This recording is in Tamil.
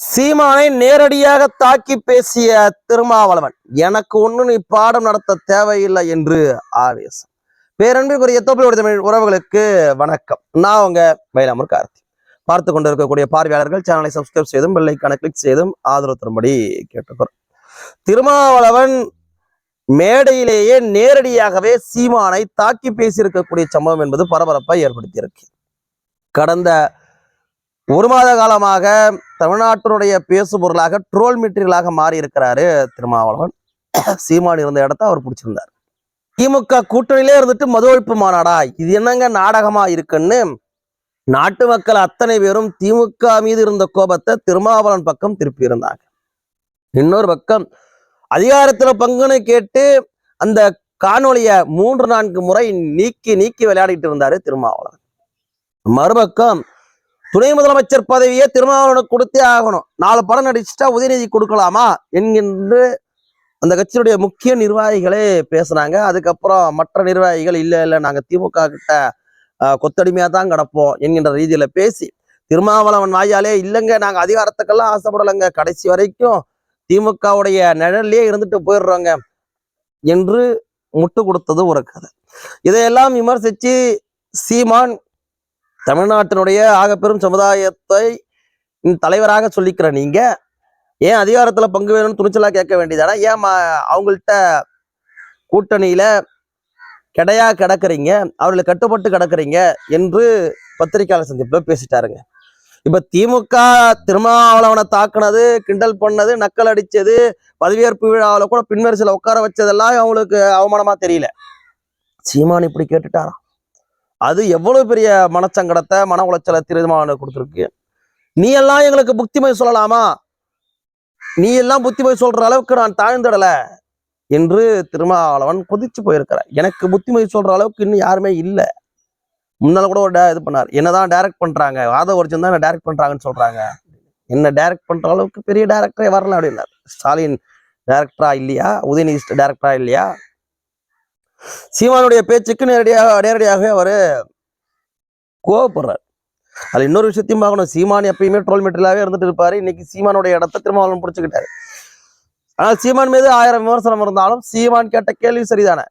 சீமானை நேரடியாக தாக்கி பேசிய திருமாவளவன் எனக்கு ஒன்று நீ பாடம் நடத்த தேவையில்லை என்று ஆவேசம். பேரன்பிற்குரிய தோப்பிலோட தமிழ் உறவுகளுக்கு வணக்கம். நான் உங்க மயிலாமூர் கார்த்தி. பார்த்து கொண்டிருக்கக்கூடிய பார்வையாளர்கள் சேனலை சப்ஸ்கிரைப் செய்தும் பெல்லைக்கான கிளிக் செய்தும் ஆதரவு தரும்படி கேட்டுக்கிறோம் திருமாவளவன் மேடையிலேயே நேரடியாகவே சீமானை தாக்கி பேசியிருக்கக்கூடிய சம்பவம் என்பது பரபரப்பை ஏற்படுத்தியிருக்கு. கடந்த ஒரு மாத காலமாக தமிழ்நாட்டினுடைய பேசு பொருளாக ட்ரோல் மெட்டீரியலாக மாறி இருக்கிறாரு திருமாவளவன். சீமான் இருந்த இடத்த அவர் பிடிச்சிருந்தார். திமுக கூட்டணியிலே இருந்துட்டு மது ஒழிப்பு மாநாடா? இது என்னங்க நாடகமா இருக்குன்னு நாட்டு மக்கள் அத்தனை பேரும் திமுக மீது இருந்த கோபத்தை திருமாவளவன் பக்கம் திருப்பி இருந்தாங்க இன்னொரு பக்கம் அதிகாரத்துல பங்குன்னு கேட்டு அந்த காணொலிய மூன்று நான்கு முறை நீக்கி நீக்கி விளையாடிட்டு இருந்தாரு திருமாவளவன். மறுபக்கம் துணை முதலமைச்சர் பதவியை திருமாவளவனுக்கு கொடுத்தே ஆகணும். நாலு படம் நடிச்சுட்டா உதயநிதி கொடுக்கலாமா என்கின்ற அந்த கட்சியினுடைய முக்கிய நிர்வாகிகளே பேசுனாங்க அதுக்கப்புறம் மற்ற நிர்வாகிகள் இல்ல இல்ல நாங்க திமுக கிட்ட கொத்தடிமையாக கொத்தடிமையா தான் கிடப்போம் என்கின்ற ரீதியில பேசி திருமாவளவன் வாயாலே இல்லைங்க நாங்க அதிகாரத்துக்கெல்லாம் ஆசைப்படலைங்க. கடைசி வரைக்கும் திமுகவுடைய நிழல்லே இருந்துட்டு போயிடுறோங்க என்று முட்டு கொடுத்தது ஒரு கதை. இதையெல்லாம் விமர்சிச்சு சீமான் தமிழ்நாட்டினுடைய ஆகப்பெரும் சமுதாயத்தை தலைவராக சொல்லிக்கிற நீங்க ஏன் அதிகாரத்துல பங்கு வேணும்னு துணிச்சலா கேட்க வேண்டியதானே? ஏன் அவங்கள்ட்ட கூட்டணியில கிடையா கிடக்குறீங்க? அவர்களை கட்டுப்பட்டு கிடக்குறீங்க? என்று பத்திரிகையாளர் சந்திப்புல பேசிட்டாருங்க. இப்ப திமுக திருமாவளவனை தாக்குனது கிண்டல் பண்ணது நக்கல் அடிச்சது பதவியேற்பு விழாவில் கூட பின்வரிசையில் உட்கார வச்சதெல்லாம் அவங்களுக்கு அவமானமா தெரியல. சீமான் இப்படி கேட்டுட்டாராம் அது எவ்வளவு பெரிய மனச்சங்கடத்தை மன உளைச்சலை திருமாவளவனுக்கு கொடுத்துருக்கு. நீ எல்லாம் எங்களுக்கு புத்திமதி சொல்லலாமா? நீ எல்லாம் புத்திமை சொல்ற அளவுக்கு நான் தாழ்ந்துடல என்று திருமாவளவன் கொதிச்சு போயிருக்கிறார். எனக்கு புத்திமதி சொல்ற அளவுக்கு இன்னும் யாருமே இல்லை. முன்னால கூட ஒரு டே- இது பண்ணார். என்னதான் டைரக்ட் பண்றாங்க? வாத ஒரிஜின் தான் டைரக்ட் பண்றாங்கன்னு சொல்றாங்க. என்ன டைரக்ட் பண்ற அளவுக்கு பெரிய டேரக்டரே வரல அப்படின்னார். ஸ்டாலின் டேரக்டரா இல்லையா? உதயநிதி டேரக்டரா இல்லையா? சீமானுடைய பேச்சுக்கு நேரடியாக நேரடியாகவே அவர் கோவப்படுறார். அதுல இன்னொரு விஷயத்தையும் பார்க்கணும். சீமான் எப்பயுமே ட்ரோல் மெட்டீரியலாவே இருந்துட்டு இருப்பாரு. இன்னைக்கு சீமானுடைய இடத்த திருமாவளவன் பிடிச்சுக்கிட்டாரு. ஆனால் சீமான் மீது ஆயிரம் விமர்சனம் இருந்தாலும் சீமான் கேட்ட கேள்வி சரிதானே?